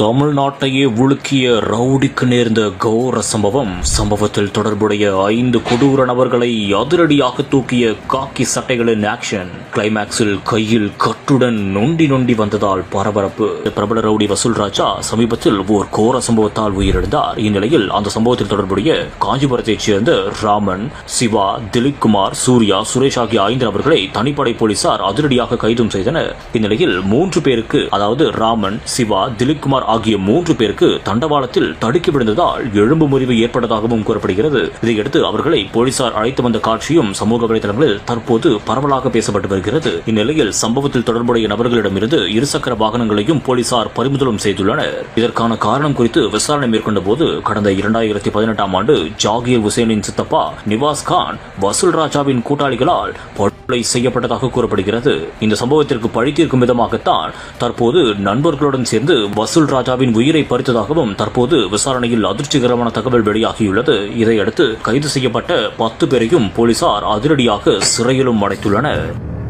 தமிழ்நாட்டையே உலுக்கிய ரவுடிக்கு நேர்ந்த கௌர சம்பவம் சம்பவத்தில் தொடர்புடைய ஐந்து கொடூர நபர்களை அதிரடியாக தூக்கிய காக்கி சட்டைகளின் ஆக்ஷன் கிளைமேக்ஸில் கையில் கட்டுடன் நொண்டி நொண்டி வந்ததால் பரபரப்பு. பிரபல ரவுடி வசூல் ராஜா சமீபத்தில் ஓர் கோர சம்பவத்தால் உயிரிழந்தார். இந்நிலையில் அந்த சம்பவத்தில் தொடர்புடைய காஞ்சிபுரத்தைச் சேர்ந்த ராமன் சிவா திலீப் குமார் சூர்யா சுரேஷ் ஆகிய ஐந்து நபர்களை தனிப்படை போலீசார் அதிரடியாக கைதும் செய்தனர். இந்நிலையில் மூன்று பேருக்கு அதாவது ராமன் சிவா திலீப் குமார் ஆகிய மூன்று பேருக்கு தண்டவாளத்தில் தடுக்கி விழுந்ததால் எலும்பு முறிவு ஏற்பட்டதாகவும் கூறப்படுகிறது. இதையடுத்து அவர்களை போலீசார் அழைத்து வந்த காட்சியும் சமூக வலைதளங்களில் தற்போது பரவலாக பேசப்பட்டு வருகிறது. இந்நிலையில் சம்பவத்தில் தொடர்புடைய நபர்களிடமிருந்து இருசக்கர வாகனங்களையும் போலீசார் பறிமுதலும் செய்துள்ளனர். இதற்கான காரணம் குறித்து விசாரணை மேற்கொண்ட போது கடந்த இரண்டாயிரத்தி பதினெட்டாம் ஆண்டு ஜாகீர் ஹுசேனின் சித்தப்பா நிவாஸ் கான் வசூல் ராஜாவின் கூட்டாளிகளால் படுகொலை செய்யப்பட்டதாக கூறப்படுகிறது. இந்த சம்பவத்திற்கு பழி தீர்க்கும் விதமாகத்தான் தற்போது நண்பர்களுடன் சேர்ந்து வசூல் ராஜாவின் உயிரை பறித்ததாகவும் தற்போது விசாரணையில் அதிர்ச்சிகரமான தகவல் வெளியாகியுள்ளது. இதையடுத்து கைது செய்யப்பட்ட பத்து பேரையும் போலீசார் அதிரடியாக சிறையிலும் அடைத்துள்ளனர்.